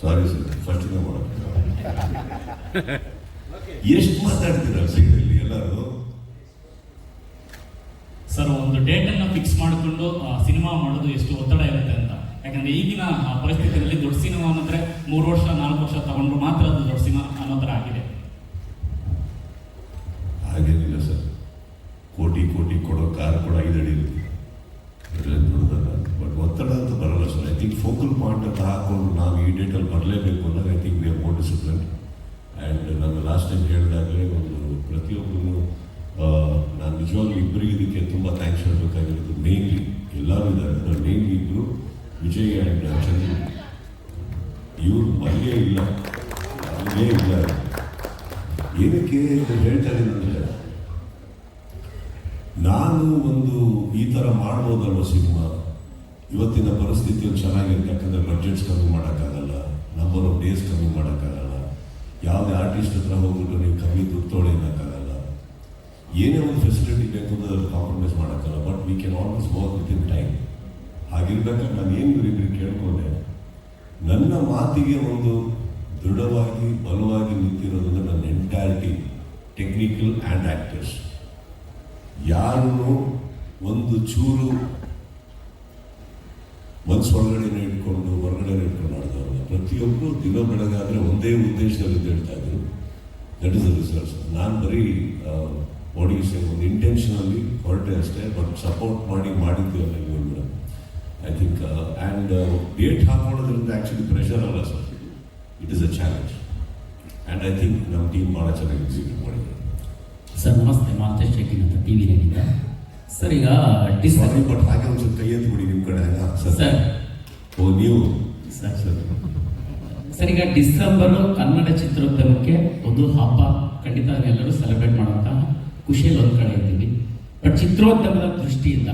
Sorry sir ಫಸ್ಟಿಂದ ಮಾಡೋದು. ಎಷ್ಟು ಮಾತಾಡ್ತೀರ ಸೈಡಲ್ಲಿ ಎಲ್ಲರೂ? ಸರ್, ಒಂದು ಡೇಟ್ ಅನ್ನ ಫಿಕ್ಸ್ ಮಾಡಿಕೊಂಡು ಸಿನಿಮಾ ಮಾಡೋದು ಎಷ್ಟು ಒತ್ತಡ ಇರುತ್ತೆ ಅಂತ. ಯಾಕಂದ್ರೆ ಈಗಿನ ಪರಿಸ್ಥಿತಿಯಲ್ಲಿ ದೊಡ್ಡ ಸಿನಿಮಾ ಅಂದರೆ ಮೂರು ವರ್ಷ, ನಾಲ್ಕು ವರ್ಷ ತಗೊಂಡ್ರು ಮಾತ್ರ ಅದು ದೊಡ್ಡ ಸಿನಿಮಾ ಅನ್ನೋ ಥರ ಆಗಿದೆ. ಲಾಸ್ಟ್ ಟೈಮ್ ಹೇಳಿದಾಗಲೇ ಒಂದು ಪ್ರತಿಯೊಬ್ಬರೂ ನಾನು ನಿಜವಾಗ್ಲೂ ಇಬ್ಬರಿಗೆ ಇದಕ್ಕೆ ತುಂಬ ಥ್ಯಾಂಕ್ಸ್ ಹೇಳಬೇಕಾಗಿರೋದು. ಮೇನ್ಲಿ ಎಲ್ಲರೂ ಇದ್ದಾರೆ. ಮೇನ್ಲಿ ಇಬ್ಬರು ವಿಜಯ್ ಆ್ಯಂಡ್ ಚಂದ್ರ ಇವ್ರು ಮಲ್ಗೆ ಇಲ್ಲ. ಮಲ್ಗೆ ಇಲ್ಲ. ಏನಕ್ಕೆ ಹೇಳ್ತಾ ಅಂದರೆ, ನಾನು ಒಂದು ಈ ಥರ ಮಾಡ್ಬೋದಲ್ವ ಸಿನಿಮಾ? ಇವತ್ತಿನ ಪರಿಸ್ಥಿತಿಯಲ್ಲಿ ಚೆನ್ನಾಗಿರುತ್ತೆ ಯಾಕಂದರೆ ಬಡ್ಜೆಟ್ಸ್ ಕಮ್ಮಿ ಮಾಡೋಕ್ಕಾಗಲ್ಲ. ನಂಬರ್ ಆಫ್ ಡೇಸ್ ಕಮ್ಮಿ ಮಾಡೋಕ್ಕಾಗಲ್ಲ. ಯಾವುದೇ ಆರ್ಟಿಸ್ಟ್ ಹತ್ರ ಹೋಗ್ಬಿಟ್ಟು ನೀವು ಕಮ್ಮಿ ದುಡ್ಡು ಅನ್ನೋಕ್ಕಾಗಲ್ಲ. ಏನೇ ಒಂದು ಫೆಸಿಲಿಟಿ ಬೇಕು ಅಂತ ಅದ್ರಲ್ಲಿ compromise ಮಾಡೋಕ್ಕಲ್ಲ but we can always work within time ಹಾಗಿರ್ಬೇಕಾದ್ರೆ ನಾನು ಏನು ಇವರಿಬ್ಬರು ಕೇಳ್ಕೊಂಡೆ, ನನ್ನ ಮಾತಿಗೆ ಒಂದು ದೃಢವಾಗಿ, ಬಲವಾಗಿ ನಿಂತಿರೋದಂದ್ರೆ ನನ್ನ ಎಂಟೈರಿಟಿ ಟೆಕ್ನಿಕಲ್ ಆ್ಯಂಡ್ ಆ್ಯಕ್ಟರ್ಸ್ ಯಾರನ್ನು ಒಂದು ಚೂರು ಮನ್ಸು ಒಳಗಡೆನೇ ಇಟ್ಕೊಂಡು ಹೊರಗಡೆ ಇಟ್ಕೊಂಡು ಆಡ್ದವ್ರಲ್ಲ ಪ್ರತಿಯೊಬ್ಬರು ದಿನ ಬೆಳಗಾದರೆ ಒಂದೇ ಉದ್ದೇಶದಲ್ಲಿ ಹೇಳ್ತಾ ಇದ್ರು. ದಟ್ ಇಸ್ ದ ರಿಸಲ್ಟ್ಸ್ ನಾನು ಬರೀ ಬಾಡಿ ಒಂದು ಇಂಟೆನ್ಷನಲ್ಲಿ ಹೊರಟೆ ಅಷ್ಟೇ ಬಟ್ ಸಪೋರ್ಟ್ ಮಾಡಿ ಮಾಡಿದ್ದೀವಲ್ಲ ಇವರು ಐ ಥಿಂಕ್ ಆ್ಯಂಡ್ ಡೇಟ್ ಹಾಕೊಳ್ಳೋದ್ರಿಂದ ಆ್ಯಕ್ಚುಲಿ ಪ್ರೆಷರ್ ಅಲ್ಲ sir it is a challenge and I think ನಮ್ಮ ಟೀಮ್ ಭಾಳ ಚೆನ್ನಾಗಿ ಎಕ್ಸಿಕ್ಯೂಟ್ ಮಾಡಿದ್ದಾರೆ ಸರ್ ನಮಸ್ತೆ. ಮಾತೇಶ್ ಶೆಟ್ಟಿ ಅಂತ ಟಿ ವಿನಿಂದ ಸರ್ ಈಗ ಡಿಸ್ ಬಟ್ ಹಾಗೆ ಒಂದು ಸ್ವಲ್ಪ ಕೈ ಎತ್ಬಿಡಿ ನಿಮ್ಮ ಕಡೆ ಸರ್ ಸರ್ ಓ ನೀವು? ಸರ್ ಸರ್ ಸರ್ ಈಗ ಡಿಸೆಂಬರ್ ಕನ್ನಡ ಚಿತ್ರೋದ್ಯಮಕ್ಕೆ ಒಂದು ಹಬ್ಬ ಖಂಡಿತ ಎಲ್ಲರೂ ಸೆಲೆಬ್ರೇಟ್ ಮಾಡುವಂತಹ ಖುಷಿಯಲ್ಲಿ ಒಂದು ಕಡೆ ಇದ್ದೀವಿ. ಬಟ್ ಚಿತ್ರೋದ್ಯಮದ ದೃಷ್ಟಿಯಿಂದ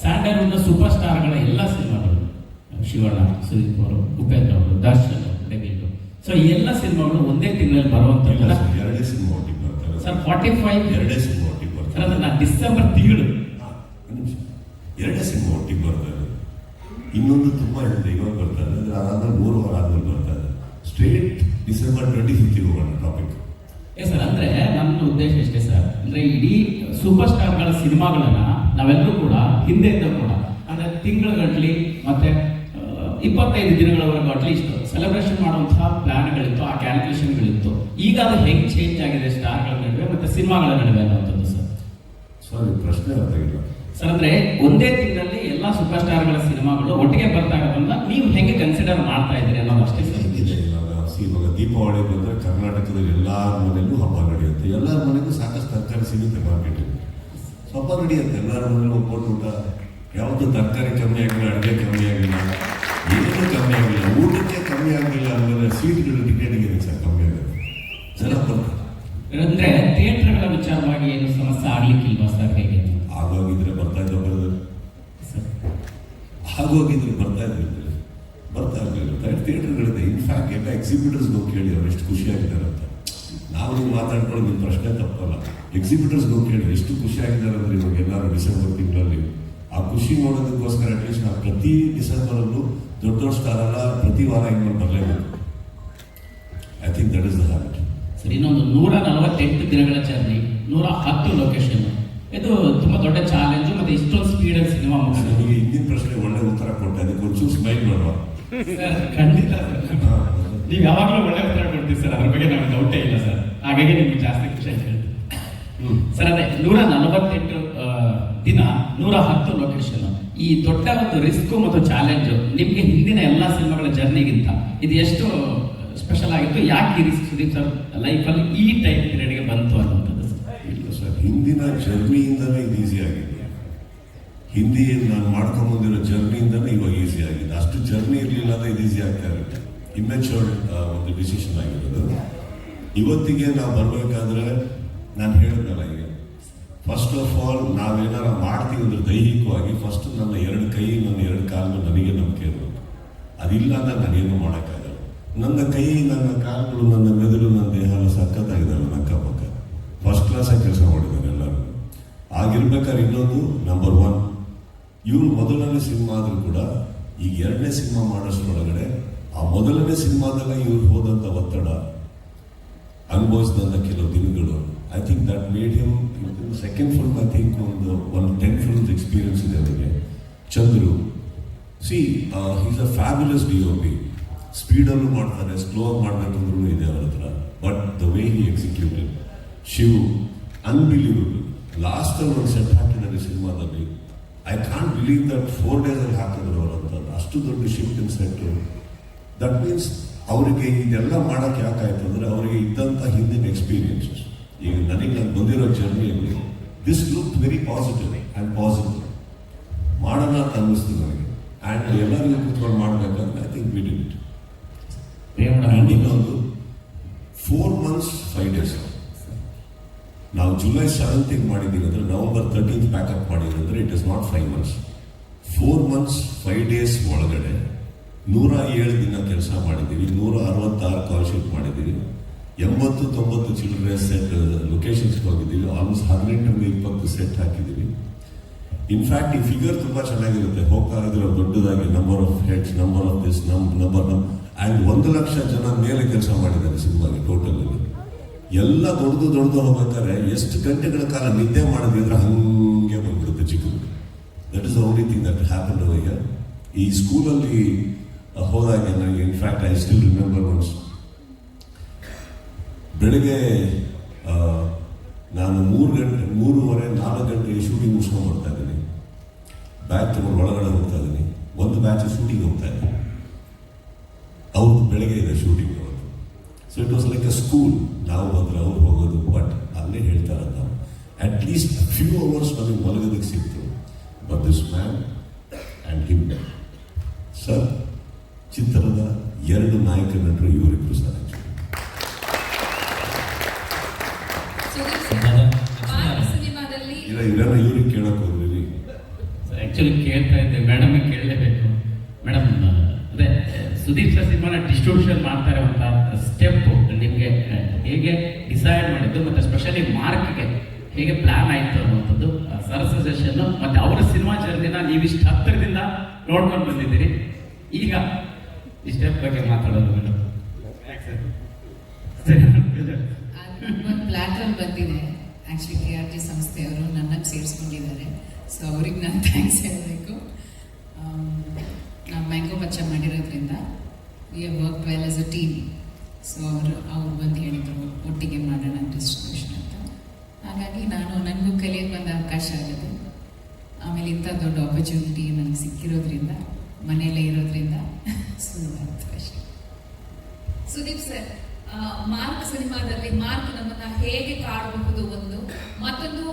ಸ್ಯಾಂಡಲ್ವುಡ್ನ ಸೂಪರ್ ಸ್ಟಾರ್ಗಳ ಎಲ್ಲ ಸಿನಿಮಾಗಳು ಶಿವಣ್ಣ ಸುದೀಪ್ ಅವರು ಉಪೇಂದ್ರ ಅವರು ದರ್ಶನ್ ಡೆಬಿಲ್ ಸೊ ಈ ಎಲ್ಲ ಸಿನಿಮಾಗಳು ಒಂದೇ ತಿಂಗಳಲ್ಲಿ ಬರುವಂತ ಎರಡೇ ಸಿನಿಮಾ ಬರ್ತಾರೆ ಸರ್ ಫಾರ್ಟಿ ಫೈವ್ ಎರಡೇ ಸಿನಿಮಾ ಡಿಸೆಂಬರ್ ತಿಂಗಳು. ಎರಡೇ ಸಿನಿಮಾ ಒಟ್ಟಿಗೆ ಬರ್ತಾರೆ ಇನ್ನೊಂದು ತುಂಬ ಹೇಳಿದೆ ಇವಾಗ ಬರ್ತಾರೆ ಅಂದ್ರೆ ಅದಾದ್ಮೇಲೆ ಮೂರು ವಾರ ಆದ್ಮೇಲೆ ಬರ್ತಾರೆ ಸ್ಟ್ರೇಟ್ ಡಿಸೆಂಬರ್ ಟ್ವೆಂಟಿ ಫಿಫ್ತಿಗೆ ಹೋಗೋಣ ಟಾಪಿಕ್ ಏ ಸರ್ ಅಂದ್ರೆ ನನ್ನ ಉದ್ದೇಶ ಇಷ್ಟೇ ಸರ್ ಅಂದ್ರೆ ಇಡೀ ಸೂಪರ್ ಸ್ಟಾರ್ಗಳ ಸಿನಿಮಾಗಳನ್ನ ನಾವೆಲ್ಲರೂ ಕೂಡ ಹಿಂದೆಯಿಂದ ಕೂಡ ಅಂದ್ರೆ ತಿಂಗಳುಗಟ್ಟಲಿ ಮತ್ತೆ ಇಪ್ಪತ್ತೈದು ದಿನಗಳವರೆಗೂ ಅಟ್ಲೀಸ್ಟ್ ಸೆಲೆಬ್ರೇಷನ್ ಮಾಡುವಂತಹ ಪ್ಲಾನ್ಗಳಿತ್ತು ಆ ಕ್ಯಾಲ್ಕುಲೇಷನ್ಗಳಿತ್ತು ಈಗ ಅದು ಹೆಂಗ್ ಚೇಂಜ್ ಆಗಿದೆ ಸ್ಟಾರ್ಗಳ ನಡುವೆ ಮತ್ತೆ ಸಿನಿಮಾಗಳ ನಡುವೆ ಅನ್ನುವಂಥದ್ದು ಸರ್ ಸಾರಿ ಪ್ರಶ್ನೆ ಆಗಿಲ್ಲ. ಸರ್ ಅಂದ್ರೆ ಒಂದೇ ತಿಂಗಳಲ್ಲಿ ಎಲ್ಲ ಸೂಪರ್ ಸ್ಟಾರ್ಗಳ ಸಿನಿಮಾಗಳು ಒಟ್ಟಿಗೆ ಬರ್ತಾ ಇರೋದ್ರಿಂದ ನೀವು ಹೆಂಗೆ ಕನ್ಸಿಡರ್ ಮಾಡ್ತಾ ಇದ್ದೀರಿ ಅನ್ನೋದು ಅಷ್ಟೇ ಸರ್. ಇದೆ ಇವಾಗ ದೀಪಾವಳಿ ಬಂದ್ರೆ ಕರ್ನಾಟಕದಲ್ಲಿ ಎಲ್ಲಾರ ಮನೆಯಲ್ಲೂ ಹಬ್ಬ ನಡೆಯುತ್ತೆ. ಎಲ್ಲರ ಮನೆಗೂ ಸಾಕಷ್ಟು ತರಕಾರಿ ಸಿಗುತ್ತೆ ಮಾರ್ಕೆಟ್ ಹಬ್ಬ ನಡೆಯುತ್ತೆ. ಎಲ್ಲರ ಮನೆಯಲ್ಲೂ ಒಬ್ಬಟ್ಟು ಊಟ. ಯಾವುದು ತರಕಾರಿ ಕಮ್ಮಿ ಆಗಿಲ್ಲ ಅಡುಗೆ ಕಮ್ಮಿ ಆಗಿಲ್ಲ ಏನೂ ಕಮ್ಮಿ ಆಗಿಲ್ಲ ಊಟಕ್ಕೆ ಕಮ್ಮಿ ಆಗಿಲ್ಲ ಅಂದರೆ ಸೀಟ್ಗಳು ಟಿಕೆಟ್ಗೆ ಸರ್ ಕಮ್ಮಿ ಆಗುತ್ತೆ? ಜನ ಬರ್ತಾರೆ ಅಂದ್ರೆ ಥಿಯೇಟರ್ಗಳ ವಿಚಾರವಾಗಿ ಏನು ಸಮಸ್ಯೆ ಆಗ್ಲಿಕ್ಕಿಲ್ವಾ ಸರ್ ಹೇಗೆ? ಆಗೋಗಿದ್ರೆ ಬರ್ತಾ ಇರಲಿಲ್ಲ. ಬರ್ತಾ ಇರಲಿಲ್ಲ. ಥಿಯೇಟರ್ಗಳಿದೆ ಇನ್ಫ್ಯಾಕ್ಟ್ ಎಲ್ಲ ಎಕ್ಸಿಬಿಟರ್ಸ್ಗೂ ಕೇಳಿ ಅವ್ರು ಎಷ್ಟು ಖುಷಿಯಾಗಿದ್ದಾರೆ ಅಂತ. ನಾವು ನೀವು ಮಾತಾಡ್ಕೊಳ್ಳೋದು ನಿಮ್ಮ ಪ್ರಶ್ನೆ ತಪ್ಪಲ್ಲ. ಎಕ್ಸಿಬಿಟರ್ಸ್ಗೂ ಕೇಳಿ ಎಷ್ಟು ಖುಷಿಯಾಗಿದ್ದಾರೆ ಅಂದರೆ ಇವಾಗ ಎಲ್ಲರೂ ಡಿಸೆಂಬರ್ ತಿಂಗಳಲ್ಲಿ. ಆ ಖುಷಿ ನೋಡೋದಕ್ಕೋಸ್ಕರ ಅಟ್ಲೀಸ್ಟ್ ನಾವು ಪ್ರತಿ ಡಿಸೆಂಬರಲ್ಲೂ ದೊಡ್ಡ ದೊಡ್ಡ ಸ್ಟಾರ್ ಪ್ರತಿ ವಾರ ಇನ್ಮೇಲೆ ಬರಲೇಬೇಕು. I think that is the habit ಸರಿ, ಇನ್ನೊಂದು ನೂರ ನಲವತ್ತೆಂಟು ದಿನಗಳ ಜರ್ನಿ ನೂರ ಹತ್ತು ಲೊಕೇಶನ್ ಇದು ತುಂಬ ದೊಡ್ಡ ಚಾಲೆಂಜ್ ಮತ್ತೆ ಇಷ್ಟೊಂದು ಸ್ಪೀಡಲ್ಲಿ ಸಿನಿಮಾ ಮುಗಿಸಿದ್ರು ನನಗೆ ಹಿಂದಿನ ಪ್ರಶ್ನೆ ಒಳ್ಳೆ ಉತ್ತರ ಕೊಟ್ಟೆ ಅದಕ್ಕೆ ಒಂಚೂರು ಸ್ಮೈಲ್ ಮಾಡುವ. ಸರ್ ಖಂಡಿತ ಸರ್. ನೀವು ಯಾವಾಗಲೂ ಒಳ್ಳೆ ಉತ್ತರ ಕೊಡ್ತೀವಿ ಸರ್ ಅದ್ರ ಬಗ್ಗೆ ನಮಗೆ ಡೌಟೇ ಇಲ್ಲ ಸರ್. ಹಾಗಾಗಿ ನಿಮ್ಗೆ ಜಾಸ್ತಿ ಖುಷಿ ಆಯ್ತು ಸರ್ ಅದೇ ನೂರ ನಲವತ್ತೆಂಟು ದಿನ ನೂರ ಹತ್ತು ಲೊಕೇಶನ್ ಈ ದೊಡ್ಡ ಒಂದು ರಿಸ್ಕ್ ಮತ್ತು ಚಾಲೆಂಜ್ ನಿಮ್ಗೆ ಹಿಂದಿನ ಎಲ್ಲಾ ಸಿನಿಮಾಗಳ ಜರ್ನಿಗಿಂತ ಇದು ಎಷ್ಟು ಸ್ಪೆಷಲ್ ಆಗಿತ್ತು? ಯಾಕೆ ಈ ರಿಸ್ಕ್ ಸುದೀಪ್ ಸರ್ ಲೈಫಲ್ಲಿ ಈ ಟೈಮ್ ಪೀರಿಯಡ್ಗೆ ಬಂತು ಅನ್ನುವಂಥದ್ದು ಸರ್? ಇಲ್ಲ ಸರ್ ಹಿಂದಿನ ಜರ್ನಿಯಿಂದಲೇ ಇದು ಈಸಿ ಆಗಿದೆ ಹಿಂದಿ ನಾನು ಮಾಡ್ಕೊಂಡು ಬಂದಿರೋ ಜರ್ನಿಯಿಂದನೇ ಇವಾಗ ಈಸಿ ಆಗಿದೆ. ಅಷ್ಟು ಜರ್ನಿ ಇರಲಿಲ್ಲ ಅಂದ್ರೆ ಇದು ಈಸಿ ಆಗ್ತಾ ಇರುತ್ತೆ. ಇಮ್ಮೆಚೂರ್ಡ್ ಒಂದು ಡಿಸಿಷನ್ ಆಗಿರೋದು. ಇವತ್ತಿಗೆ ನಾವು ಬರಬೇಕಾದ್ರೆ ನಾನು ಹೇಳಿದ್ನಲ್ಲ ಈಗ. ಫಸ್ಟ್ ಆಫ್ ಆಲ್ ನಾವೇನಾರ ಮಾಡ್ತೀವಿ ಅಂದ್ರೆ ದೈಹಿಕವಾಗಿ ಫಸ್ಟ್ ನನ್ನ ಎರಡು ಕೈ, ನನ್ನ ಎರಡು ಕಾಲು ನನಗೆ ನಂಬಿಕೆ ಇರಬೇಕು. ಅದಿಲ್ಲ ಅಂದ್ರೆ ನಾನೇನು ಮಾಡೋಕ್ಕಾಗಲ್ಲ. ನನ್ನ ಕೈ, ನನ್ನ ಕಾಲುಗಳು, ನನ್ನ ಮೆದುಳು, ನನ್ನ ದೇಹ ಎಲ್ಲ ಸಖತ್ತಾಗಿದ್ದಾವೆ ನನ್ನ ಅಕ್ಕಪಕ್ಕ. ಫಸ್ಟ್ ಕ್ಲಾಸಾಗಿ ಕೆಲಸ ಮಾಡಿದ್ದಾರೆ ಎಲ್ಲರೂ. ಆಗಿರ್ಬೇಕಾದ್ರೆ ಇನ್ನೊಂದು ನಂಬರ್ ಒನ್ ಇವರು ಮೊದಲನೇ ಸಿನಿಮಾ ಆದರೂ ಕೂಡ ಈಗ ಎರಡನೇ ಸಿನಿಮಾ ಮಾಡೋಷ್ಟ್ರೊಳಗಡೆ ಆ ಮೊದಲನೇ ಸಿನಿಮಾದಲ್ಲ ಇವ್ರು ಹೋದಂಥ ಒತ್ತಡ ಅನುಭವಿಸಿದಂಥ ಕೆಲವು ದಿನಗಳು. I think that made him second film I think ಒಂದು ಒನ್ ಟೆನ್ ಫಿಲ್ಮ್ಸ್ ಎಕ್ಸ್ಪೀರಿಯನ್ಸ್ ಇದೆ ಅವರಿಗೆ. Chandru C is a fabulous D O P ಸ್ಪೀಡಲ್ಲೂ ಮಾಡ್ತಾರೆ ಸ್ಲೋ ಆಗಿ ಮಾಡಬೇಕಂದ್ರೂ ಇದೆ ಅವ್ರ ಹತ್ರ. But the way he executed Shiv unbelievable ಲಾಸ್ಟಲ್ಲಿ ಒಂದು ಸೆಟ್ ಹಾಕಿದ್ದಾರೆ ಸಿನಿಮಾದಲ್ಲಿ I can't believe that four ಡೇಸಲ್ಲಿ ಅಲ್ಲಿ ಹಾಕಿದ್ರು ಅವರಂತ ಅಷ್ಟು ದೊಡ್ಡ shift in set that means ಅವರಿಗೆ ಇದೆಲ್ಲ ಮಾಡೋಕ್ಕೆ ಯಾಕಾಯ್ತು ಅಂದರೆ ಅವರಿಗೆ ಇದ್ದಂಥ ಹಿಂದಿನ ಎಕ್ಸ್ಪೀರಿಯನ್ಸಸ್ ಈಗ ನನಗೆ ನಾನು ಬಂದಿರೋ ಜರ್ನಿಯಲ್ಲಿ this look very positive and positive ಮಾಡೋಣ ಅಂತ ಅನ್ನಿಸ್ತು ನನಗೆ. ಆ್ಯಂಡ್ ಎಲ್ಲರಿಗೂ ಕೂತ್ಕೊಂಡು ಮಾಡ್ಬೇಕಂದ್ರೆ I think we did it and ಇನ್ನೊಂದು ಫೋರ್ ಮಂತ್ಸ್ ಫೈವ್ ಡೇಸ್ ನಾವು ಜುಲೈ ಸೆವೆಂತಿಗೆ ಮಾಡಿದ್ದೀವಿ ಅಂದರೆ ನವೆಂಬರ್ ತರ್ಟೀನ್ತ್ ಪ್ಯಾಕಪ್ ಮಾಡಿದ್ದೀವಿ it is not five months four months five days ಒಳಗಡೆ ನೂರ ಏಳು ದಿನ ಕೆಲಸ ಮಾಡಿದ್ದೀವಿ. ನೂರ ಅರವತ್ತಾರು ಕಾಲ್ ಶೀಟ್ ಮಾಡಿದ್ದೀವಿ. ಎಂಬತ್ತು, ತೊಂಬತ್ತು ಚಿಲ್ಡ್ರೆ ಸೆಟ್ ಲೊಕೇಶನ್ಸ್ಗೆ ಹೋಗಿದ್ದೀವಿ. ಆಲ್ಮೋಸ್ಟ್ ಹದಿನೆಂಟರಿಂದ ಇಪ್ಪತ್ತು ಸೆಟ್ ಹಾಕಿದ್ದೀವಿ. ಇನ್ಫ್ಯಾಕ್ಟ್ ಈ ಫಿಗರ್ ತುಂಬಾ ಚೆನ್ನಾಗಿರುತ್ತೆ. ಹೋಗ್ತಾ ದೊಡ್ಡದಾಗಿ number of heads number of this number number and ಒಂದು ಲಕ್ಷ ಜನ ಮೇಲೆ ಕೆಲಸ ಮಾಡಿದ್ದಾರೆ ಸಿನಿಮಾಗೆ ಟೋಟಲ್ ಎಲ್ಲ ದೊಡ್ಡದು ದೊಡ್ಡದು ಹೋಗ್ಬೇಕಾದ್ರೆ ಎಷ್ಟು ಗಂಟೆಗಳ ಕಾಲ ನಿದ್ದೆ ಮಾಡಿದ್ವಿ ಅಂದ್ರೆ ಹಂಗೆ ಬಂದ್ಬಿಡುತ್ತೆ ಚಿಕ್ಕ that is only thing that happen over ಈ ಸ್ಕೂಲಲ್ಲಿ ಹೋದಾಗ ನನಗೆ in fact I still remember once ಬೆಳಿಗ್ಗೆ ನಾನು ಮೂರು ಗಂಟೆ, ಮೂರುವರೆ, ನಾಲ್ಕು ಗಂಟೆಗೆ ಶೂಟಿಂಗ್ ಮುಗಿಸ್ಕೊಂಡು ಬರ್ತಾ ಇದ್ದೀನಿ. ಬ್ಯಾಗ್ ತಗೊಂಡು ಒಳಗಡೆ ಹೋಗ್ತಾ ಇದ್ದೀನಿ. ಒಂದು ಬ್ಯಾಚ್ ಶೂಟಿಂಗ್ ಹೋಗ್ತಾ ಇದ್ದೀನಿ ಅವ್ರದ್ದು ಬೆಳಗ್ಗೆ ಇದೆ shooting so it was like a school ನಾವು ಬಂದರೆ ಅವ್ರು ಹೋಗೋದು ಬಟ್ ಅಲ್ಲೇ ಹೇಳ್ತಾರೆ ನಾವು ಅಟ್ ಲೀಸ್ಟ್ ಫ್ಯೂ ಅವರ್ಸ್ ನಮಗೆ ಮಲಗೋದಕ್ಕೆ ಸಿಕ್ತು. But this man and him sir ಚಿತ್ರದ ಎರಡು ನಾಯಕ ನಟರು ಇವರಿಬ್ಬರು ಸರ್ ಇಲ್ಲ ಇವರೆಲ್ಲ ಇವ್ರಿಗೆ ಕೇಳಕ್ ಹೋಗ್ರಿ ಆ್ಯಕ್ಚುಲಿ ಕೇಳ್ತಾ ಇದ್ದೆ ಮೇಡಮ್ ಕೇಳಲೇಬೇಕು ಮೇಡಮ್ ಅದೇ ಸುದೀಪ್ ಸರ್ ಸಿನಿಮಾನ ಡಿಸ್ಟ್ರಿಬ್ಯೂಷನ್ ಮಾಡ್ತಾ ಇರುವಂತ ಸ್ಟೆಪ್ ನಿಮಗೆ ಹೇಗೆ ಡಿಸೈಡ್ ಮಾಡಿದ್ದು ಮತ್ತೆ ಸ್ಪೆಷಲಿ ಮಾರ್ಕ್ಗೆ ಹೇಗೆ ಪ್ಲಾನ್ ಆಯ್ತು ಅನ್ನುವಂಥದ್ದು ಸರ್ ಸಜೆಷನ್ ಮತ್ತೆ ಅವರ ಸಿನಿಮಾ ಜರ್ನಿನ ನೀವಿಷ್ಟು ಹತ್ತಿರದಿಂದ ನೋಡ್ಕೊಂಡು ಬಂದಿದ್ದೀರಿ. ಈಗ ಇಷ್ಟೇ ಬಗ್ಗೆ ಮಾತಾಡೋದು ಮೇಡಮ್ ಒಂದು ಪ್ಲಾಟ್ಫಾರ್ಮ್ ಬಂದಿದೆ. ಆ್ಯಕ್ಚುಲಿ ಕೆ ಆರ್ ಟಿ ಸಂಸ್ಥೆಯವರು ನನ್ನನ್ನು ಸೇರಿಸ್ಕೊಂಡಿದ್ದಾರೆ. ಸೊ ಅವ್ರಿಗೆ ನಾನು ಥ್ಯಾಂಕ್ಸ್ ಹೇಳಬೇಕು. ನಾವು ಮ್ಯಾಂಗೋ ಬಚ್ಚ ಮಾಡಿರೋದ್ರಿಂದ we work well as a team so ಅವರು, ಅವ್ರು ಬಂದು ಹೇಳಿದರು, ಒಟ್ಟಿಗೆ ಮಾಡೋಣ ಡಿಸ್ಟ್ರಿಬ್ಯೂಷನ್ ಹಾಗಾಗಿ ನಾನು ನನಗೂ ಕಲಿಯೋಕ್ಕೆ ಒಂದು ಅವಕಾಶ ಆಗಿದೆ. ಆಮೇಲೆ ಇಂಥ ದೊಡ್ಡ ಆಪರ್ಚುನಿಟಿ ನನಗೆ ಸಿಕ್ಕಿರೋದ್ರಿಂದ, ಮನೆಯಲ್ಲೇ ಇರೋದ್ರಿಂದ ಅಷ್ಟೇ. ಸುದೀಪ್ ಸರ್ ಮಾರ್ಕ್ ಸಿನಿಮಾದಲ್ಲಿ ಮಾರ್ಕ್ ನಮ್ಮನ್ನ ಹೇಗೆ ಕಾಡಬಹುದು ಒಂದು, ಮತ್ತೊಂದು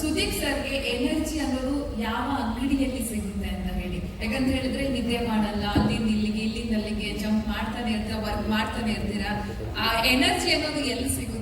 ಸುದೀಪ್ ಸರ್ಗೆ ಎನರ್ಜಿ ಅನ್ನೋದು ಯಾವ ಅಂಗಡಿಯಲ್ಲಿ ಸಿಗುತ್ತೆ ಅಂತ ಹೇಳಿ. ಯಾಕಂತ ಹೇಳಿದ್ರೆ ನಿದ್ದೆ ಮಾಡಲ್ಲ ಅಲ್ಲಿಂದ ಇಲ್ಲಿಗೆ ಇಲ್ಲಿಂದ ಅಲ್ಲಿಗೆ ಜಂಪ್ ಮಾಡ್ತಾನೆ ಇರ್ತೀರ, ವರ್ಕ್ ಮಾಡ್ತಾನೆ ಇರ್ತೀರಾ, ಆ ಎನರ್ಜಿ ಅನ್ನೋದು ಎಲ್ಲಿ ಸಿಗುತ್ತೆ?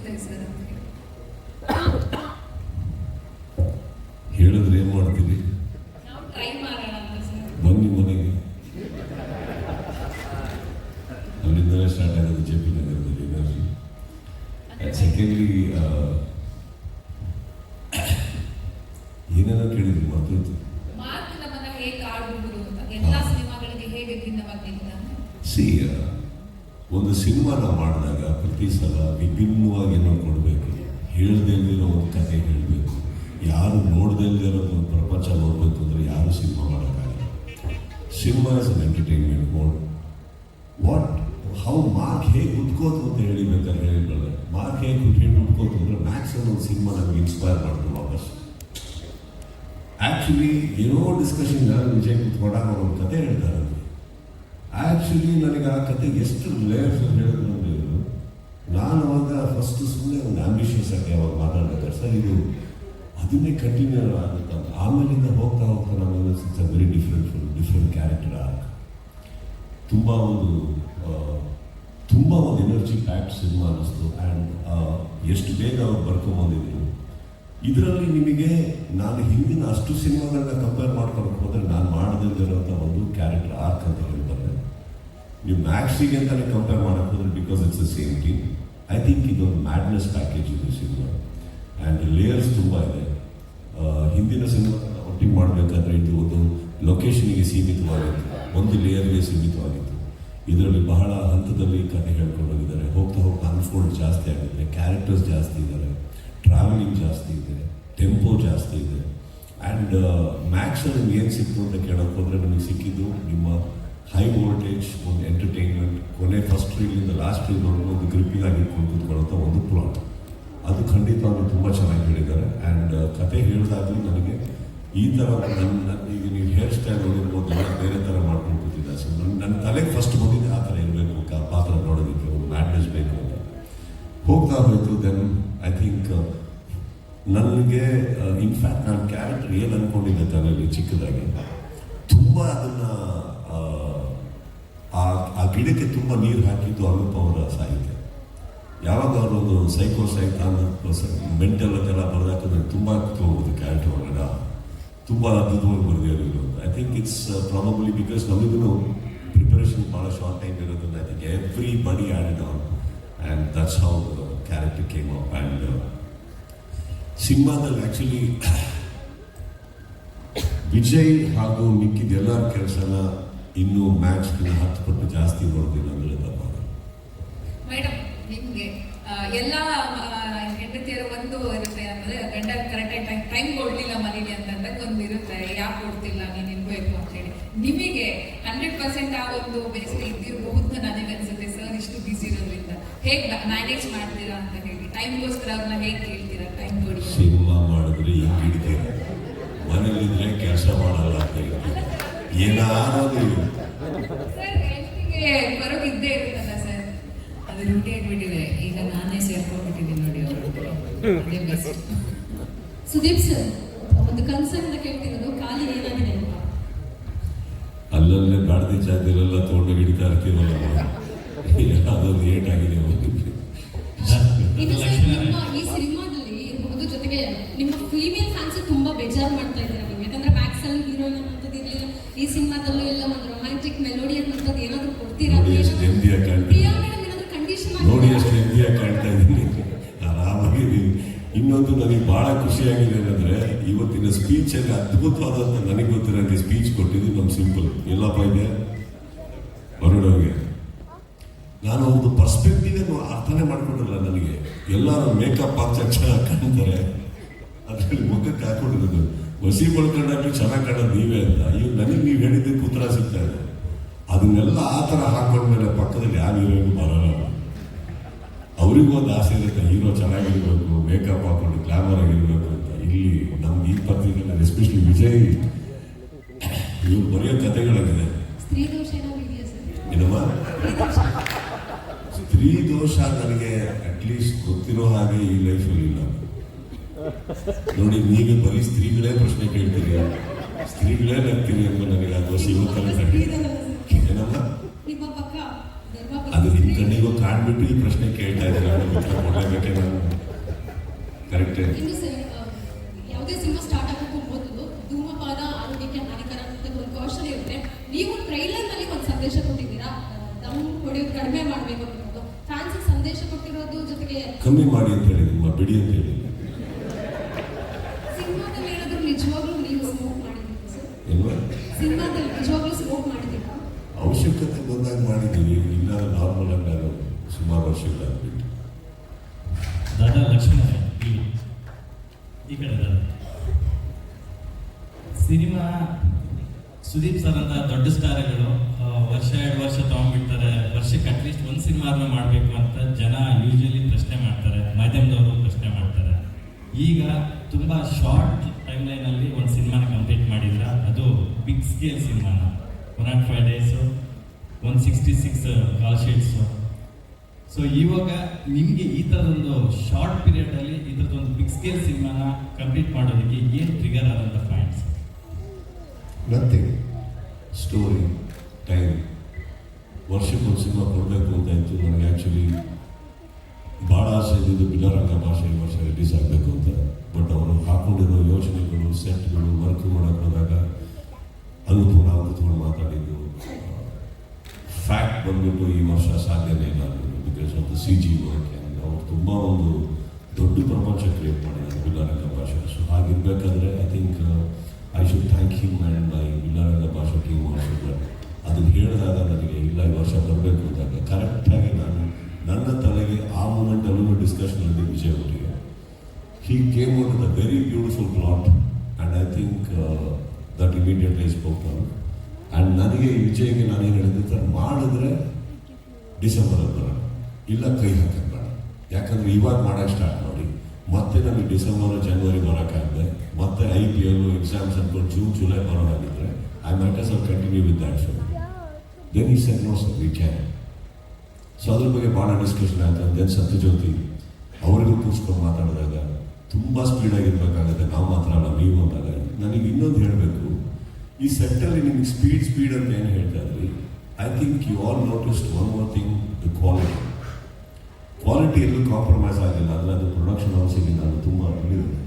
ಸಿ ಒಂದು ಸಿನಿಮಾನ ಮಾಡಿದಾಗ ಪ್ರತಿ ಸಲ ವಿಭಿನ್ನವಾಗಿ ಏನೋ ಕೊಡಬೇಕು. ಹೇಳ್ದೇ ಇರೋ ಒಂದು ಕತೆ ಹೇಳಬೇಕು. ಯಾರು ನೋಡ್ದೇ ಇರೋದು ಒಂದು ಪ್ರಪಂಚ ನೋಡಬೇಕು ಅಂದರೆ ಯಾರು ಸಿನಿಮಾ ಮಾಡೋಕ್ಕಾಗಲ್ಲ. Cinema is an entertainment mode what how Mark ಹೇಗೆ ಉತ್ಕೋತು ಅಂತ ಹೇಳಿಬೇಕಾದ್ರೆ ಹೇಳಿದ್ರೆ ಮಾರ್ಕ್ ಹೇಗೆ ಹೇಗೆ ಉತ್ಕೋತು ಅಂದರೆ ಮ್ಯಾಕ್ಸಿಮಮ್ ಒಂದು ಸಿನಿಮಾ ನಮಗೆ ಇನ್ಸ್ಪೈರ್ ಮಾಡ್ತು ವಾಪಸ್. ಆ್ಯಕ್ಚುಲಿ ಏನೋ ಡಿಸ್ಕಷನ್ ನಾನು ವಿಜಯ್ ಕುತ್ಕೊಂಡಾಗ ಒಂದು ಕತೆ ಹೇಳ್ತಾರೆ. ಆ್ಯಕ್ಚುಲಿ ನನಗೆ ಆ ಕತೆ ಎಷ್ಟು ಲೇಯರ್ಸ್ ಹೇಳಿದ್ರು ಅಂದ್ರೆ ಇವರು ನಾನು ಅವಾಗ ಫಸ್ಟ್ ಸುಮ್ಮನೆ ಒಂದು ಆಂಬಿಷಿಯಸ್ ಆಗಿ ಅವಾಗ ಮಾತಾಡ್ಬೇಕಾದ್ರೆ ಸರ್, ಇದು ಅದನ್ನೇ ಕಂಟಿನ್ಯೂ ಆಗುತ್ತೆ ಅಂತ. ಆಮೇಲಿಂದ ಹೋಗ್ತಾ ಹೋಗ್ತಾ it's a very different different character ಆಗ ತುಂಬ ಒಂದು ತುಂಬ ಒಂದು ಎನರ್ಜಿ ಪ್ಯಾಕ್ಟ್ ಸಿನಿಮಾ ಅನ್ನಿಸ್ತು. ಆ್ಯಂಡ್ ಎಷ್ಟು ಬೇಗ ಅವ್ರು ಬರ್ಕೊಂಬಂದಿದ್ರು. ಇದರಲ್ಲಿ ನಿಮಗೆ ನಾನು ಹಿಂದಿನ ಅಷ್ಟು ಸಿನಿಮಾಗಳನ್ನ ಕಂಪೇರ್ ಮಾಡ್ಕೊಂಡು ಹೋದರೆ ನಾನು ಮಾಡದಿರೋಂಥ ಒಂದು ಕ್ಯಾರೆಕ್ಟರ್ ಆರ್ಕ್ ಅಂತ ಹೇಳ್ತಾರೆ ನೀವು ಮ್ಯಾಕ್ಸಿಗೆ ಅಂತಾನೆ ಕಂಪೇರ್ ಮಾಡಕ್ಕೆ ಹೋದ್ರೆ because it's the same team I think ಇದೊಂದು ಮ್ಯಾಡ್ನೆಸ್ ಪ್ಯಾಕೇಜ್ ಇದು ಸಿನಿಮಾ ಆ್ಯಂಡ್ ಲೇಯರ್ಸ್ ತುಂಬ ಇದೆ ಹಿಂದಿನ ಸಿನಿಮಾ ಒಟ್ಟಿಗೆ ಮಾಡಬೇಕಾದ್ರೆ ಇದು ಒಂದು ಲೊಕೇಶನಿಗೆ ಸೀಮಿತವಾಗಿತ್ತು. ಒಂದು ಲೇಯರ್ಗೆ ಸೀಮಿತವಾಗಿತ್ತು. ಇದರಲ್ಲಿ ಬಹಳ ಹಂತದಲ್ಲಿ ಕತೆ ಹೇಳ್ಕೊಂಡು ಹೋಗಿದ್ದಾರೆ. ಹೋಗ್ತಾ ಹೋಗ್ತಾ ಅನ್ಫೋಲ್ಡ್ ಜಾಸ್ತಿ ಆಗಿದೆ ಕ್ಯಾರೆಕ್ಟರ್ಸ್ ಜಾಸ್ತಿ ಇದ್ದಾರೆ. ಟ್ರಾವೆಲಿಂಗ್ ಜಾಸ್ತಿ ಇದೆ. ಟೆಂಪೋ ಜಾಸ್ತಿ ಇದೆ. ಆ್ಯಂಡ್ ಮ್ಯಾಕ್ಸಲ್ಲಿ ಏನು ಸಿಕ್ತು ಅಂತ ಕೇಳೋಕೆ ಹೋದರೆ ನಮಗೆ ಸಿಕ್ಕಿದ್ದು ನಿಮ್ಮ ಹೈ ವೋಲ್ಟೇಜ್ ಒಂದು ಎಂಟರ್ಟೈನ್ಮೆಂಟ್ ಕೊನೆ ಫಸ್ಟ್ ರೀಲಿಂದ ಲಾಸ್ಟ್ ರೀಲ್ವರೆಗೂ ಒಂದು ಗ್ರಿಪ್ಪಿಂಗ್ ಆಗಿ ಒಂದು ಪ್ಲಾಟ್ ಅದು ಖಂಡಿತ ಅವರು ತುಂಬ ಚೆನ್ನಾಗಿ ಹೇಳಿದ್ದಾರೆ. ಆ್ಯಂಡ್ ಕತೆ ಹೇಳಿದಾಗಲೂ ನನಗೆ ಈ ಥರ ನನ್ನ, ಈಗ ನೀವು ಹೇರ್ ಸ್ಟೈಲ್ ನೋಡಿರ್ಬೋದು ಬೇರೆ ಥರ ಮಾಡ್ಕೊಂಡು ಕೂತಿದ್ದೆ ಸೊ ನನ್ನ ನನ್ನ ತಲೆಗೆ ಫಸ್ಟ್ ಬಂದಿದೆ, ಆ ಥರ ಇರಬೇಕು ಪಾತ್ರ ನೋಡೋದಕ್ಕೆ, ಒಂದು ಮ್ಯಾಡ್ನೆಸ್ ಬೇಕು ಅಂತ. ಹೋಗ್ತಾ ಹೋಯಿತು ದೆನ್ ಐ ಥಿಂಕ್ ನನಗೆ ಇನ್ಫ್ಯಾಕ್ಟ್ ನನ್ನ ಕ್ಯಾರೆಕ್ಟರ್ ಏನು ಅಂದ್ಕೊಂಡಿದ್ದೆ ತಲೆಯಲ್ಲಿ ಚಿಕ್ಕದಾಗಿ. ತುಂಬ ಅದನ್ನ ಆ, ಆ ಆ ಗಿಡಕ್ಕೆ ತುಂಬ ನೀರು ಹಾಕಿದ್ದು ಅನೂಪ್ ಅವರ ಸಾಹಿತ್ಯ. ಯಾವಾಗ ಅವರು ಒಂದು ಸೈಕೋ ಸೈತಾನ್ ಮೆಂಟಲ್ ಅಂತೆಲ್ಲ ಬರೆದಾಕ ನನಗೆ ತುಂಬ ಕುತ್ಕೋಬೋದು ಕ್ಯಾರೆಕ್ಟರ್ ಒಳಗಡೆ ತುಂಬ ಅದ್ಭುತವಾಗಿ ಬರೆದಿರೋದು I think it's probably because ನಮಗೂ ಪ್ರಿಪರೇಷನ್ ಭಾಳ ಶಾರ್ಟ್ ಟೈಮ್ ಇರೋದ್ರಿಂದ I think everybody add on and that's how character came up and ಸಿನಿಮಾದಲ್ಲಿ ಆ್ಯಕ್ಚುಲಿ ವಿಜಯ್ ಹಾಗೂ ಮಿಕ್ಕಿದ ಎಲ್ಲರ ಕೆಲಸನ ಇನ್ನೂ ಮ್ಯಾಚ್ ಹತ್ತು ಪಟ್ಟು ಜಾಸ್ತಿ ನೋಡ್ತೀನಿ ಅಂದ್ರೆ ತಪ್ಪಾಗಲ್ಲ ಮೇಡಮ್ ನಿಮ್ಗೆ ಎಲ್ಲ ಹೆಂಡತಿಯರು ಒಂದು ಇರುತ್ತೆ ಅಂದ್ರೆ ಗಂಡ ಕರೆಕ್ಟ್ ಟೈಮ್ ಟೈಮ್ ಕೊಡ್ಲಿಲ್ಲ ಮನೇಲಿ ಅಂತಂದಾಗ ಒಂದು ಇರುತ್ತೆ ಯಾಕೆ ಕೊಡ್ತಿಲ್ಲ ನೀನು ಇರ್ಬೇಕು ಅಂತ ಹೇಳಿ. ನಿಮಗೆ ಹಂಡ್ರೆಡ್ ಪರ್ಸೆಂಟ್ ಆ ಒಂದು ಬೇಸರ ಇದ್ದಿರಬಹುದು ನನಗೆ ಅನ್ಸುತ್ತೆ ಸರ್ ಇಷ್ಟು ಬಿಸಿ ಇರೋದ್ರಿಂದ. ಹೇಗೆ ಮ್ಯಾನೇಜ್ ಮಾಡ್ತೀರಾ ಅಂತ ಹೇಳಿ. ಟೈಮ್ಗೋಸ್ಕರ ಅವ್ರನ್ನ ಹೇಗೆ ಕೇಳ್ತೀರಾ? ಟೈಮ್ ಕೊಡಿ. ಸಿನಿಮಾ ಮಾಡಿದ್ರೆ ಹಿಂಗೆ ಹಿಡಿತೀರ ಮನೇಲಿದ್ರೆ ಕೆಲಸ ಮಾಡಲ್ಲ ಅಂತ ಹೇಳ್ತೀರ? ಏನಾದ್ರು. ಇದ್ದೇ ಇರುತ್ತಲ್ಲ ಸರ್ ಅದು ರೂಢಿ ಆಗ್ಬಿಟ್ಟಿದೆ ಈಗ ನಾನೇ ಸೇರ್ಕೊಂಡ್ಬಿಟ್ಟಿದ್ದೀನಿ ನೋಡಿ ಅವರು. ಸುದೀಪ್ ಸರ್ ಒಂದು ಕನ್ಸರ್ನ್ ಕೇಳ್ತಿರೋದು ಖಾಲಿ ಏನಾಗಿದೆ ಅಲ್ಲಲ್ಲೇ ಬ್ಯಾಡದಿ ಜಾಗದಲ್ಲೆಲ್ಲ ತಗೊಂಡು ಹಿಡಿತಾ ಇರ್ತೀವಲ್ಲ ಅದೊಂದು ಏಟ್ ಆಗಿದೆ ಈ ಸಿನಿಮಾದಲ್ಲಿ ಇರ್ಬೋದು ಜೊತೆಗೆ ನಿಮ್ಮ ಫೀಮೇಲ್ ಫ್ಯಾನ್ಸ್ ತುಂಬಾ ಬೇಜಾರು ಮಾಡ್ತಾ ಇದ್ದಾರೆ ನೀವು ಯಾಕಂದ್ರೆ ಮ್ಯಾಕ್ಸ್ ಅಲ್ಲಿ ಹೀರೋಯಿನ್ ಅನ್ನೋದು ಇರ್ಲಿಲ್ಲ. ಈ ಸಿನಿಮಾದಲ್ಲೂ ಎಲ್ಲ ಒಂದು ರೊಮ್ಯಾಂಟಿಕ್ ಮೆಲೋಡಿ ಅನ್ನೋದು ಏನಾದರೂ ಕೊಡ್ತೀರಾ ನೋಡಿ ಎಷ್ಟು ನೆಮ್ಮದಿಯಾಗಿ ಕಾಣ್ತೀವಿ ಪ್ರಿಯಾ ಮೇಡಮ್ ಏನಾದ್ರು ಕಂಡೀಷನ್ ನೋಡಿ ಎಷ್ಟು ಕಾಣ್ತಾ ಇದ್ದೀನಿ. ಆರಾಮಾಗಿದ್ದೀನಿ ಇನ್ನೊಂದು ನನಗೆ ಬಹಳ ಖುಷಿಯಾಗಿದೆ ಏನಂದ್ರೆ ಇವತ್ತಿನ ಸ್ಪೀಚ್ ಅಲ್ಲಿ ಅದ್ಭುತವಾದಂತ ನನಗೆ ಗೊತ್ತಿರೋಂಗೆ ಸ್ಪೀಚ್ ಕೊಟ್ಟಿದ್ದು ನಮ್ಮ ಸಿಂಪಲ್ ಎಲ್ಲಪ್ಪ ಇದೆ? ಹೊರಡೋಗೆ ನಾನು ಒಂದು ಪರ್ಸ್ಪೆಕ್ಟಿವ್ ಅರ್ಥನೇ ಮಾಡ್ಕೊಂಡಿಲ್ಲ ನನಗೆ. ಎಲ್ಲರೂ ಮೇಕಪ್ ಹಾಕಿ ಚೆನ್ನಾಗಿ ಕಾಣ್ತಾರೆ. ಅದರಲ್ಲಿ ಮುಖಕ್ಕೆ ಹಾಕೊಂಡಿರೋದು. ಮಸಿ ಬಳ್ಕೊಂಡಾಗ್ಲಿ ಚೆನ್ನಾಗಿ ಕಾಣೋದು ನೀವೇ ಅಂತ. ಅಯ್ಯೋ ನನಗೆ ನೀವು ಹೇಳಿದ್ದಕ್ಕೆ ಉತ್ತರ ಸಿಗ್ತಾ ಇದೆ. ಅದನ್ನೆಲ್ಲ ಆ ಥರ ಹಾಕೊಂಡ್ಮೇಲೆ ಪಕ್ಕದಲ್ಲಿ ಯಾವ ಬರೋಲ್ಲ. ಅವರಿಗೂ ಒಂದು ಆಸೆ ಇರುತ್ತೆ ಹೀರೋ ಚೆನ್ನಾಗಿರ್ಬೇಕು ಮೇಕಪ್ ಹಾಕೊಂಡು ಗ್ಲಾಮರ್ ಆಗಿರ್ಬೇಕು ಅಂತ. ಇಲ್ಲಿ ನಮ್ಗೆ ಈ ಪತ್ರಿಕೆಯಲ್ಲಿ ಎಸ್ಪೆಷಲಿ ವಿಜಯ್ ಇವ್ರು ಬರೆಯೋ ಕಥೆಗಳಾಗಿದೆ. ಏನಮ್ಮ? ಸ್ತ್ರೀ ದೋಷ. ನನಗೆ ಅಟ್ಲೀಸ್ಟ್ ಗೊತ್ತಿರೋ ಹಾಗೆ ಈ ಲೈಫಲ್ಲಿ ಇಲ್ಲ. ನೋಡಿ ನೀವು ಬರೀ ಸ್ತ್ರೀಗಳೇ ಪ್ರಶ್ನೆ ಕೇಳ್ತೀರಿ. ಸ್ತ್ರೀಗಳೇ ನಗ್ತೀರಿ ಎಂಬ ನನಗೆ ಆ ದೋಷ ಏನಮ್ಮ ಅದು ನಿಮ್ ಕಣ್ಣಿಗೂ ಕಾಣ್ಬಿಟ್ಟು ಈ ಪ್ರಶ್ನೆ ಕೇಳ್ತಾ ಇದ್ದಾರೆ? ಉತ್ತರ ಕೊಡ್ಲೇಬೇಕೆ ನಾನು. ಕರೆಕ್ಟೇ ಯಾವುದೇ ಸಿನಿಮಾ ಸ್ಟಾರ್ಟ್ ಆಗೋಕ್ಕೂ ಮೊದಲು ಧೂಮಪಾನ ಆರೋಗ್ಯಕ್ಕೆ ಹಾನಿಕರ ಅಂತ ಒಂದು ಕ್ವಶನ್ ಇರುತ್ತೆ. ನೀವು ಟ್ರೈಲರ್ನಲ್ಲಿ ಒಂದು ಸಂದೇಶ ಕೊಟ್ಟಿದ್ದೀರಾ? ದಮ್ ಹೊಡೆಯೋದು ಕಡಿಮೆ ಮಾಡಬೇಕು ಅನ್ನೋದು. ಫ್ಯಾನ್ಸ್ ಸಂದೇಶ ಕೊಟ್ಟಿರೋದು ಜೊತೆಗೆ ಕಮ್ಮಿ ಮಾಡಿ ಅಂತ ಹೇಳಿ ನಿಮ್ಮ ಬಿಡಿ ಅಂತ ಹೇಳಿ ಸಿನಿಮಾದಲ್ಲಿ ಏನಾದರೂ ನಿಜವಾಗ್ಲೂ ನೀವು ಸ್ಮೋಕ್ ಮಾಡಿದ್ದೀರಾ ಸರ್ ಏನು ಸಿನಿಮಾದಲ್ಲಿ ನಿಜವಾಗ್ಲೂ ಸ್ಮೋಕ್ ಮಾಡಿದ್ದೀರಾ ಅವಶ್ಯಕತೆ ಬಂದಾಗ ಮಾಡಿದ್ದೀವಿ ಇಲ್ಲ ನಾರ್ಮಲ್ ಆಗಿ ನಾನು ಸುಮಾರು ವರ್ಷಗಳಾಗ್ಬಿಟ್ಟು ದಾದಾ ಲಕ್ಷ್ಮಣ ಈ ಕಡೆ ಸಿನಿಮಾ, ಸುದೀಪ್ ಸರ್ ಅಂತ ದೊಡ್ಡ ಸ್ಟಾರ್ಗಳು ವರ್ಷ ಎರಡು ವರ್ಷ ತಗೊಂಡ್ಬಿಡ್ತಾರೆ. ವರ್ಷಕ್ಕೆ ಅಟ್ಲೀಸ್ಟ್ ಒಂದು ಸಿನಿಮಾ ಆದ್ರೂ ಮಾಡಬೇಕು ಅಂತ ಜನ ಯೂಶಲಿ ಪ್ರಶ್ನೆ ಮಾಡ್ತಾರೆ. ಮಾಧ್ಯಮದವರು ಪ್ರಶ್ನೆ ಮಾಡ್ತಾರೆ. ಈಗ ತುಂಬ ಶಾರ್ಟ್ ಟೈಮ್ ಲೈನಲ್ಲಿ ಒಂದು ಸಿನಿಮಾನ ಕಂಪ್ಲೀಟ್ ಮಾಡಿದ್ರೆ, ಅದು ಬಿಗ್ ಸ್ಕೇಲ್ ಸಿನಿಮಾನ. One and five days one sixty six call sheets so ಇವಾಗ ನಿಮಗೆ ಈ ಥರದೊಂದು ಶಾರ್ಟ್ ಪೀರಿಯಡಲ್ಲಿ ಈ ಥರದೊಂದು ಬಿಗ್ ಸ್ಕೇಲ್ ಸಿನಿಮಾನ ಕಂಪ್ಲೀಟ್ ಮಾಡೋದಕ್ಕೆ ಏನು ಟ್ರಿಗರ್ ಆದಂಥ ಪಾಯಿಂಟ್ಸ್ ನಥಿಂಗ್ ಸ್ಟೋರಿ ಟೈಮ್ ವರ್ಷಕ್ಕೊಂದು ಸಿನಿಮಾ ಕೊಡಬೇಕು ಅಂತ ಇತ್ತು ನನಗೆ ಆ್ಯಕ್ಚುಲಿ ಭಾಳ ಆಸೆ ಇದ್ದಿದ್ದು ಬಿಜಾರಂಗ ಭಾಷೆ ಈ ವರ್ಷ ರಿಲೀಸ್ ಆಗಬೇಕು ಅಂತ. ಬಟ್ ಅವರು ಹಾಕೊಂಡಿರೋ ಯೋಚನೆಗಳು ಸೆಟ್ಗಳು ವರ್ಕ್ ಮಾಡೋಕೆ ಹೋದಾಗ ಅನುಭವ ಒಂದು ಕೂತ್ಕೊಂಡು ಮಾತಾಡಿದ್ದು. ಫ್ಯಾಕ್ಟ್ ಬಂದ್ಬಿಟ್ಟು ಈ ವರ್ಷ ಸಾಧ್ಯವೇ ಇಲ್ಲ because of the C G work and ಅವ್ರು ತುಂಬ ಒಂದು ದೊಡ್ಡ ಪ್ರಪಂಚ ಕ್ರಿಯೇಟ್ ಮಾಡಿದ್ದಾರೆ ಗುಲ್ಲಾರಂಗ uh, ಭಾಷೆ so ಹಾಗಿರ್ಬೇಕಾದ್ರೆ I think I should thank him and my ಗುಲ್ಲಾರಂಗ ಭಾಷೆ ಟೀಮ್ ಮಾಡಿದ್ರೆ ಅದನ್ನು ಹೇಳಿದಾಗ ನನಗೆ, ಇಲ್ಲ, ಈ ವರ್ಷ ಬರಬೇಕು ಅಂದಾಗ ಕರೆಕ್ಟಾಗಿ ನಾನು ನನ್ನ ತಲೆಗೆ ಆ ಮೂಮೆಂಟಲ್ಲೂ ಡಿಸ್ಕಷನ್ ಇದೆ ವಿಜಯ್ ಅವರಿಗೆ he came out a very beautiful plot and I think that immediately spoke ನಾನು And ನನಗೆ ಈ ನಾನು ಏನು ಹೇಳಿದ್ದೆ ಸರ್, ಮಾಡಿದ್ರೆ ಡಿಸೆಂಬರ್ ಬರೋಣ ಇಲ್ಲ ಕೈ ಹಾಕಬೇಡ ಬೇಡ. ಯಾಕಂದ್ರೆ ಇವಾಗ ಮಾಡೋಕ್ಕೆ ಸ್ಟಾರ್ಟ್ ಮಾಡಿ. ಮತ್ತೆ ನಮಗೆ ಡಿಸೆಂಬರ್, ಜನವರಿ ಬರೋಕ್ಕಾಗದೆ ಮತ್ತೆ ಐ ಪಿ ಎಲ್ ಎಕ್ಸಾಮ್ಸ್ ಅಂದ್ಕೊಂಡು June, July ಬರೋದಾಗಿದ್ದರೆ I might have continue with that show then ಈ set sir we can so ಅದ್ರ ಬಗ್ಗೆ ಭಾಳ ಡಿಸ್ಕಷನ್ ಆಯಿತು. ದೆನ್ ಸತ್ಯಜ್ಯೋತಿ ಅವರಿಗೂ ಕೂರಿಸ್ಕೊಂಡು ಮಾತಾಡಿದಾಗ ತುಂಬ ಸ್ಪೀಡಾಗಿರ್ಬೇಕಾಗುತ್ತೆ ನಾವು ಮಾತ್ರ ಅಲ್ಲ, ನೀವು ಅಂದಾಗ. ನನಗೆ ಇನ್ನೊಂದು ಹೇಳಬೇಕು. ಈ ಸೆಟ್ಟಲ್ಲಿ ನಿಮಗೆ ಸ್ಪೀಡ್ ಸ್ಪೀಡ್ ಅಂತ ಏನು ಹೇಳ್ತಾ ಇದ್ರಿ? I think you all noticed one more thing the quality quality ಎಲ್ಲೂ ಕಾಂಪ್ರಮೈಸ್ ಆಗಿಲ್ಲ. ಅಂದರೆ ಅದು ಪ್ರೊಡಕ್ಷನ್ ಹೌಸಿಗೆ ನಾನು ತುಂಬ ಹೇಳಿದೆ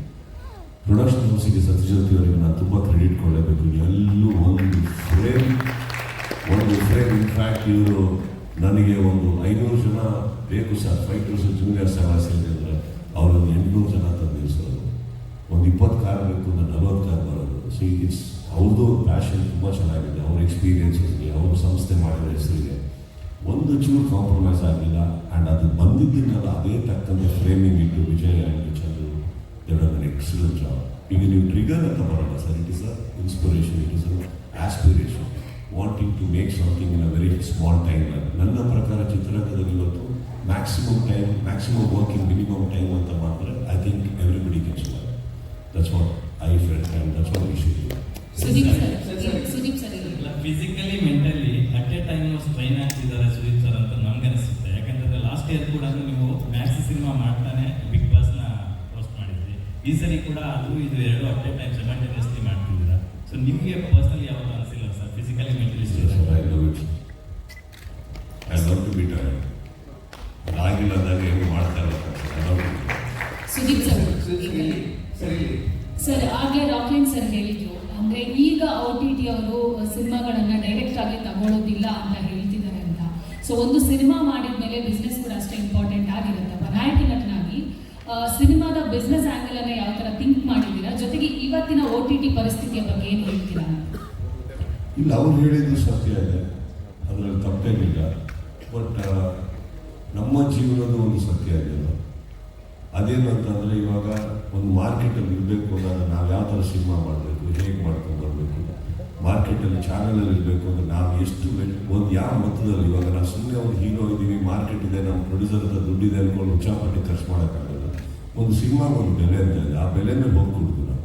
ಪ್ರೊಡಕ್ಷನ್ ಹೌಸಿಗೆ ಸತ್ಯಜ್ಯೋತಿ ಅವರಿಗೆ ನಾನು ತುಂಬ ಕ್ರೆಡಿಟ್ ಕೊಡಲೇಬೇಕು. ಎಲ್ಲೂ ಒಂದು ಫ್ರೇಮ್ ಒಂದು ಫ್ರೇಮ್ ಇನ್ಫ್ಯಾಕ್ಟ್ ಇವರು ನನಗೆ ಒಂದು ಐನೂರು ಜನ ಬೇಕು ಸರ್. ಫೈಟರ್ಸ್ ಜೂನಿಯರ್ ಸಹ ಅಂದರೆ ಅವರೊಂದು ಎಂಟುನೂರು ಜನ ತಂದು ಒಂದು ಇಪ್ಪತ್ತು ಕಾರ್ ಬೇಕು ಅಂದ್ರೆ ನಲ್ವತ್ತು ಕಾರ್ ಬರೋದು. ಸೊ ಇಟ್ಸ್ ಅವ್ರದ್ದು ಪ್ಯಾಷನ್ ತುಂಬ ಚೆನ್ನಾಗಿದೆ. ಅವ್ರ ಎಕ್ಸ್ಪೀರಿಯೆನ್ಸಸ್ಗೆ ಅವ್ರ ಸಂಸ್ಥೆ ಮಾಡಿರೋ ಹೆಸರಿಗೆ. ಒಂದು ಚೂರು ಕಾಂಪ್ರಮೈಸ್ ಆಗಲಿಲ್ಲ ಆ್ಯಂಡ್ ಅದು ಬಂದಿದ್ದನ್ನೆಲ್ಲ ಅದೇ ತಕ್ಕಂತೆ ಫ್ರೇಮಿಂಗ್ ಇಟ್ಟು ವಿಜಯ್ ಆ್ಯಂಡ್ ಚಂದ್ರು ದೇವರ ಎಕ್ಸಲೆಂಟ್ ಜಾಬ್ ಈಗ ನೀವು ಟ್ರಿಗರ್ ಅಂತ ಬರೋಲ್ಲ sir. It is a inspiration it is a aspiration wanting to make something in a very small time ನನ್ನ ಪ್ರಕಾರ ಚಿತ್ರರಂಗದಲ್ಲಿ ಇವತ್ತು maximum time maximum working minimum time ಅಂತ ಮಾಡಿದ್ರೆ I think everybody cans that's what I friend and that's what should sir, sir physically mentally at a time strain ಆಗ್ತಿದ್ದಾರೆ Sudeep sir ಅಂತ ನಮ್ಗೆ ಅನಿಸುತ್ತೆ. ಯಾಕಂತಂದ್ರೆ ಲಾಸ್ಟ್ ಇಯರ್ ಕೂಡ ನೀವು ಮ್ಯಾಕ್ಸ್ ಸಿನಿಮಾ ಮಾಡ್ತಾನೆ ಬಿಗ್ ಬಾಸ್ನ ಹೋಸ್ಟ್ ಮಾಡಿದ್ರಿ. ಈ ಸರಿ ಕೂಡ ಅದು ಇದು ಎರಡು ಅಟ್ ಎ ಟೈಮ್ ಸೈಮಲ್ಟೇನಿಯಸ್ಲಿ ಮಾಡ್ತಿದ್ದೀರಾ. ಸೊ ನಿಮಗೆ ಪರ್ಸನಲಿ ಯಾವತ್ತೂ ಅನಿಸಿಲ್ಲ sir? Physically mentally I so ಒಂದು ಸಿನಿಮಾ ಮಾಡಿದ ಮೇಲೆ ಬಿಸ್ನೆಸ್ ಕೂಡ ಅಷ್ಟೇ ಇಂಪಾರ್ಟೆಂಟ್ ಆಗಿರುತ್ತೆ. ಒಬ್ಬ ನಾಯಕಿ ನಟನಾಗಿ ಸಿನಿಮಾದ ಬಿಸ್ನೆಸ್ ಆಂಗಲ್ ಅನ್ನ ಯಾವ ತರ ಥಿಂಕ್ ಮಾಡಿದ್ದೀರಾ? ಜೊತೆಗೆ ಇವತ್ತಿನ ಒ ಟಿ ಟಿ ಪರಿಸ್ಥಿತಿಯ ಬಗ್ಗೆ ಏನು ಹೇಳ್ತೀರಾ? ಇಲ್ಲ, ಅವ್ರು ಹೇಳಿದ್ದು ಸತ್ಯ ಇದೆ. ಅದರಲ್ಲಿ ತಪ್ಪೇನಿಲ್ಲ. ಬಟ್ ನಮ್ಮ ಜೀವನದ ಒಂದು ಸತ್ಯ ಇದೆ ಅದು. ಅಂತಂದರೆ ಇವಾಗ ಒಂದು ಮಾರ್ಕೆಟಲ್ಲಿ ಇರಬೇಕು ಅಂದಾಗ ನಾವು ಯಾವ ಥರ ಸಿನಿಮಾ ಮಾಡಬೇಕು, ಹೇಗೆ ಮಾಡ್ಕೊಂಡು ಮಾರ್ಕೆಟಲ್ಲಿ ಚಾನಲಲ್ಲಿ ಇರಬೇಕು ಅಂದರೆ ನಾವು ಎಷ್ಟು ಒಂದು ಯಾವ ಮೊತ್ತದಲ್ಲಿ ಇವಾಗ ನಾವು ಸುಮ್ಮನೆ ಒಂದು ಹೀರೋ ಇದ್ದೀವಿ ಮಾರ್ಕೆಟ್ ಇದೆ, ನಮ್ಮ ಪ್ರೊಡ್ಯೂಸರ್ ಹತ್ರ ದುಡ್ಡಿದೆ ಅನ್ಕೊಂಡು ಮಾಡಿ ಖರ್ಚು ಮಾಡೋಕ್ಕಾಗಲ್ಲ ಒಂದು ಸಿನಿಮಾಗೆ ಒಂದು ಬೆಲೆ ಅಂತ ಇದೆ, ಆ ಬೆಲೆ ಮೇಲೆ ಹೋಗಿ ಕೊಡ್ತೀವಿ ನಾವು.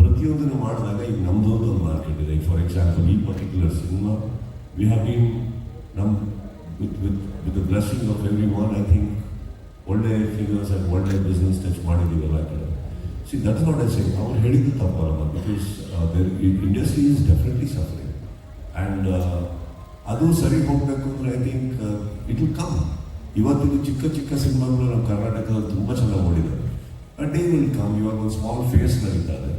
ಪ್ರತಿಯೊಂದನ್ನು ಮಾಡಿದಾಗ ಈಗ ನಮ್ಮದೊಂದು ಒಂದು ಮಾರ್ಕೆಟ್ ಇದೆ. ಫಾರ್ ಎಕ್ಸಾಂಪಲ್ ಈ particular cinema we have been ನಮ್ಮ with with with the blessing of every one I think ಒಳ್ಳೆ ಫಿಗರ್ಸ್ ಆ್ಯಂಡ್ ಒಳ್ಳೆ business touch ಮಾಡಿದ್ದೀವಲ್ಲ see that's not I same ಅವ್ರು ಹೇಳಿದ್ದು ತಪ್ಪಲ್ಲ because there industry is definitely suffering and ಅದು ಸರಿ ಹೋಗಬೇಕು ಅಂದರೆ I think it will come ಇವತ್ತಿನ ಚಿಕ್ಕ ಚಿಕ್ಕ ಸಿನಿಮಾಗಳು ನಮ್ಮ ಕರ್ನಾಟಕದಲ್ಲಿ ತುಂಬ ಚೆನ್ನಾಗಿ ಓಡಿದ್ದಾರೆ ಅ ಡೇ ವಿಲ್ ಕಮ್ ಇವಾಗ ಒಂದು ಸ್ಮಾಲ್ ಫೇಸ್ ನಡೀತಾ ಇದೆ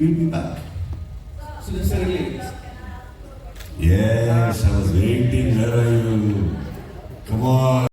will be back Yes, I was waiting. Where are you? Come on.